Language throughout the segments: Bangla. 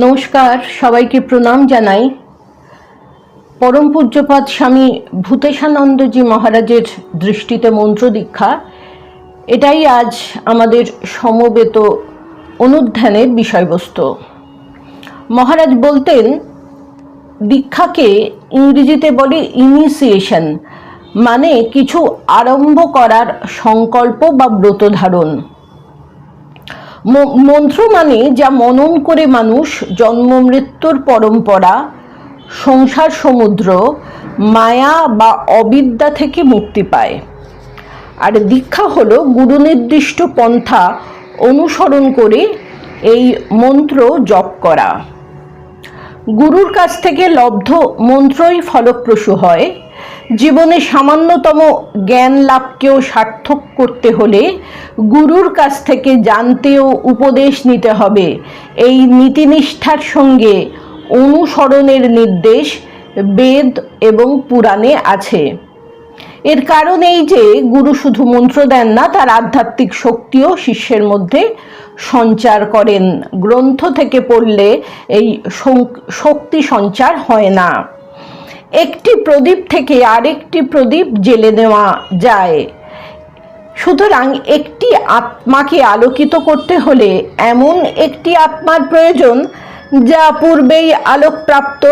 নমস্কার, সবাইকে প্রণাম জানাই। পরম পূজ্যপাদ স্বামী ভূতেশানন্দজি মহারাজের দৃষ্টিতে মন্ত্র দীক্ষা। এটাই আজ আমাদের সমবেত অনুধ্যানের বিষয়বস্তু। মহারাজ বলতেন, দীক্ষাকে ইংরেজিতে বলে ইনিশিয়েশন মানে কিছু আরম্ভ করার সংকল্প বা ব্রত ধারণ মন্ত্র মানে যা মনন করে মানুষ জন্ম, মৃত্যুর পরম্পরা, সংসার, সমুদ্র, মায়া বা অবিদ্যা থেকে মুক্তি পায়। আর দীক্ষা হল গুরু নির্দিষ্ট পন্থা অনুসরণ করে এই মন্ত্র জপ করা। গুরুর কাছ থেকে লব্ধ, মন্ত্রই ফলপ্রসূ হয়। জীবনে সামান্যতম জ্ঞান লাভকেও সার্থক করতে হলে গুরুর কাছ থেকে জানতেও উপদেশ নিতে হবে। এই নীতিনিষ্ঠার সঙ্গে অনুসরণের নির্দেশ বেদ এবং পুরাণে আছে। এর কারণ এই যে গুরু শুধু মন্ত্র দেন না, তার আধ্যাত্মিক শক্তিও শিষ্যের মধ্যে সঞ্চার করেন। গ্রন্থ থেকে পড়লে এই শক্তি সঞ্চার হয় না। একটি প্রদীপ থেকে আরেকটি প্রদীপ জেলে নেওয়া যায়। সুতরাং একটি আত্মাকে আলোকিত করতে হলে এমন একটি আত্মার প্রয়োজন, যা পূর্বেই আলোকপ্রাপ্ত,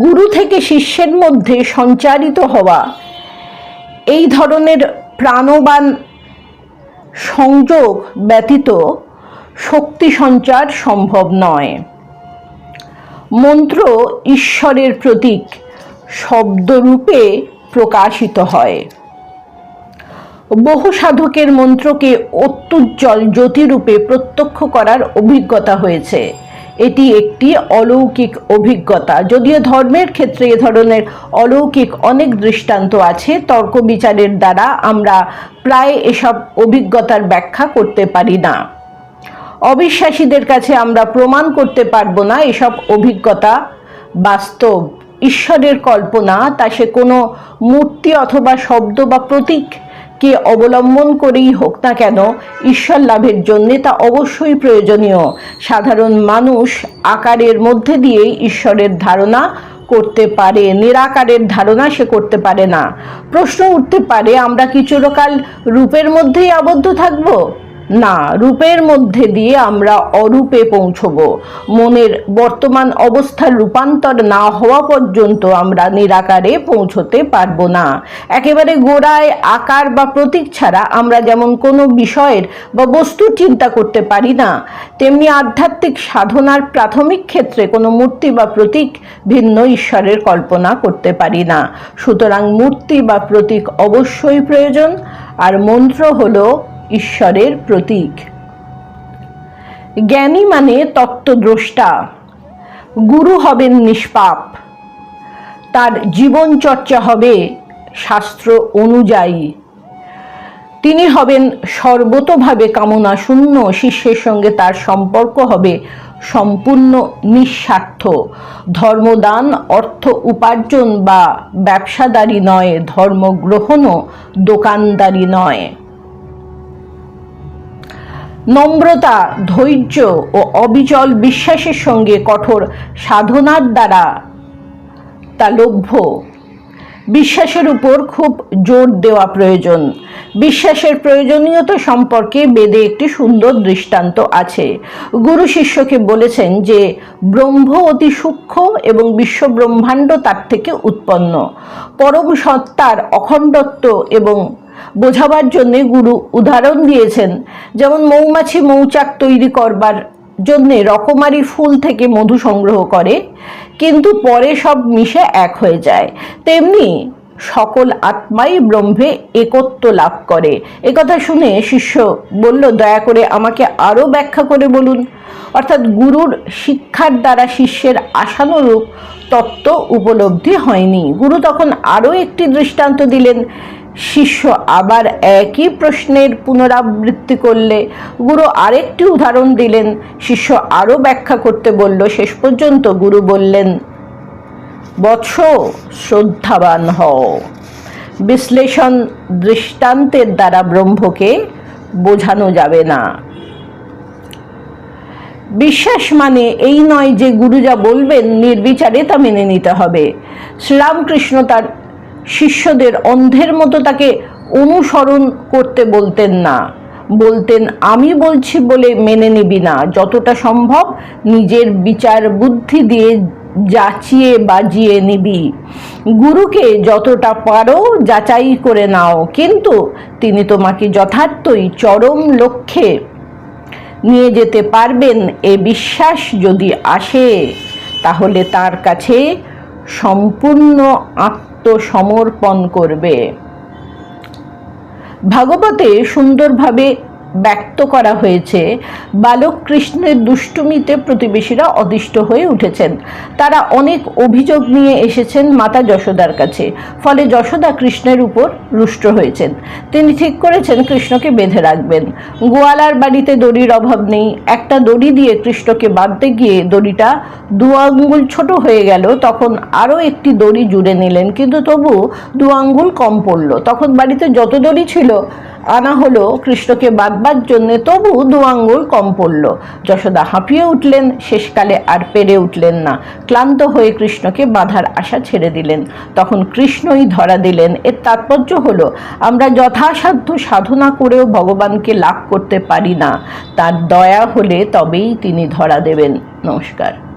গুরু থেকে শিষ্যের মধ্যে সঞ্চারিত হওয়া। এই ধরনের প্রাণবান সংযোগ ব্যতীত শক্তি সঞ্চার সম্ভব নয়। মন্ত্র ঈশ্বরের প্রতীক শব্দরূপে প্রকাশিত হয়। বহু সাধকের মন্ত্রকে অত্যুজ্জ্বল জ্যোতিরূপে প্রত্যক্ষ করার অভিজ্ঞতা হয়েছে। এটি একটি অলৌকিক অভিজ্ঞতা। যদিও ধর্মের ক্ষেত্রে এ ধরনের অলৌকিক অনেক দৃষ্টান্ত আছে, তর্ক বিচারের দ্বারা আমরা প্রায় এসব অভিজ্ঞতার ব্যাখ্যা করতে পারি না। অবিশ্বাসীদের কাছে আমরা প্রমাণ করতে পারব না এসব অভিজ্ঞতা বাস্তব। ঈশ্বরের কল্পনা, তা সে কোনো মূর্তি অথবা শব্দ বা প্রতীককে অবলম্বন করেই হোক না কেন, ঈশ্বর লাভের জন্যে তা অবশ্যই প্রয়োজনীয়। সাধারণ মানুষ আকারের মধ্যে দিয়েই ঈশ্বরের ধারণা করতে পারে, নিরাকারের ধারণা সে করতে পারে না। প্রশ্ন উঠতে পারে, আমরা কি চিরকাল রূপের মধ্যেই আবদ্ধ থাকব? না, রূপের মধ্যে দিয়ে আমরা অরূপে পৌঁছব। মনের বর্তমান অবস্থার রূপান্তর না হওয়া পর্যন্ত আমরা নিরাকারে পৌঁছতে পারব না। একেবারে গোড়ায় আকার বা প্রতীক ছাড়া আমরা যেমন কোনো বিষয়ের বা বস্তুর চিন্তা করতে পারি না, তেমনি আধ্যাত্মিক সাধনার প্রাথমিক ক্ষেত্রে কোনো মূর্তি বা প্রতীক ভিন্ন ঈশ্বরের কল্পনা করতে পারি না। সুতরাং মূর্তি বা প্রতীক অবশ্যই প্রয়োজন। আর মন্ত্র হলো ঈশ্বরের প্রতীক। জ্ঞানী মানে তত্ত্বদ্রষ্টা। গুরু হবেন নিষ্পাপ। তার জীবন চর্চা হবে শাস্ত্র অনুযায়ী। তিনি হবেন সর্বতোভাবে কামনা শূন্য শিষ্যের সঙ্গে তার সম্পর্ক হবে সম্পূর্ণ নিঃস্বার্থ। ধর্মদান, অর্থ উপার্জন বা ব্যবসাদারি নয়, ধর্মগ্রহণও দোকানদারি নয়। নম্রতা ধৈর্য ও অবিচল বিশ্বাসের সঙ্গে কঠোর সাধনার দ্বারা তা লভ্য। বিশ্বাসের উপর খুব জোর দেওয়া প্রয়োজন। বিশ্বাসের প্রয়োজনীয়তা সম্পর্কে বেদে একটি সুন্দর দৃষ্টান্ত আছে। গুরু শিষ্যকে বলেছেন যে, ব্রহ্ম অতি সূক্ষ্ম এবং বিশ্ব ব্রহ্মাণ্ড তার থেকে উৎপন্ন। পরম সত্তার অখণ্ডত্ব এবং বোঝাবার জন্যে গুরু উদাহরণ দিয়েছেন, যেমন মৌমাছি মৌচাক তৈরি করবার জন্যে রকমারি ফুল থেকে মধু সংগ্রহ করে, কিন্তু পরে সব মিশে এক হয়ে যায়। তেমনি সকল আত্মাই ব্রহ্মে একত্ব লাভ করে। একথা শুনে শিষ্য বলল, দয়া করে আমাকে আরও ব্যাখ্যা করে বলুন। অর্থাৎ গুরুর শিক্ষার দ্বারা শিষ্যের আশানুরূপ তত্ত্ব উপলব্ধি হয়নি। গুরু তখন আরও একটি দৃষ্টান্ত দিলেন শিষ্য আবার একই প্রশ্নের পুনরাবৃত্তি করলে। গুরু আরেকটি উদাহরণ দিলেন। শিষ্য আরও ব্যাখ্যা করতে বলল, শেষ পর্যন্ত গুরু বললেন, বৎস শ্রদ্ধাবান হও। বিশ্লেষণ দৃষ্টান্তের দ্বারা ব্রহ্মকে বোঝানো যাবে না। বিশ্বাস মানে এই নয় যে গুরু যা বলবেন, নির্বিচারে তা মেনে নিতে হবে। শ্রীরামকৃষ্ণ তার শিষ্যদের অন্ধের মতো তাকে অনুসরণ করতে বলতেন না। বলতেন, আমি বলছি বলে মেনে নিবি না। যতটা সম্ভব নিজের বিচার বুদ্ধি দিয়ে যাচিয়ে বাজিয়ে নিবি। গুরুকে যতটা পারো যাচাই করে নাও। কিন্তু তিনি তোমাকে যথার্থই চরম লক্ষ্যে নিয়ে যেতে পারবেন এ বিশ্বাস যদি আসে, তাহলে তার কাছে সম্পূর্ণ আত্মসমর্পণ করবে। ভাগবতে সুন্দরভাবে ব্যক্ত করা হয়েছে। বালক কৃষ্ণের দুষ্টুমিতে প্রতিবেশীরা অদিষ্ট হয়ে উঠেছেন। তারা অনেক অভিযোগ নিয়ে এসেছেন মাতা যশোদার কাছে। ফলে যশোদা কৃষ্ণের উপর রুষ্ট হয়েছেন। তিনি ঠিক করেছেন কৃষ্ণকে বেঁধে রাখবেন। গোয়ালার বাড়িতে দড়ির অভাব নেই। একটা দড়ি দিয়ে কৃষ্ণকে বাঁধতে গিয়ে দড়িটা দু আঙ্গুল ছোট হয়ে গেল। তখন আরও একটি দড়ি জুড়ে নিলেন। কিন্তু তবু দু আঙ্গুল কম পড়ল। তখন বাড়িতে যত দড়ি ছিল আনা হলো কৃষ্ণকে বাঁধবার জন্যে, তবু দু আঙ্গুল কম পড়ল। যশোদা হাঁপিয়ে উঠলেন, শেষকালে আর পেরে উঠলেন না। ক্লান্ত হয়ে কৃষ্ণকে বাঁধার আশা ছেড়ে দিলেন। তখন কৃষ্ণই ধরা দিলেন। এর তাৎপর্য হলো, আমরা যথাসাধ্য সাধনা করেও ভগবানকে লাভ করতে পারি না। তার দয়া হলে তবেই তিনি ধরা দেবেন। নমস্কার।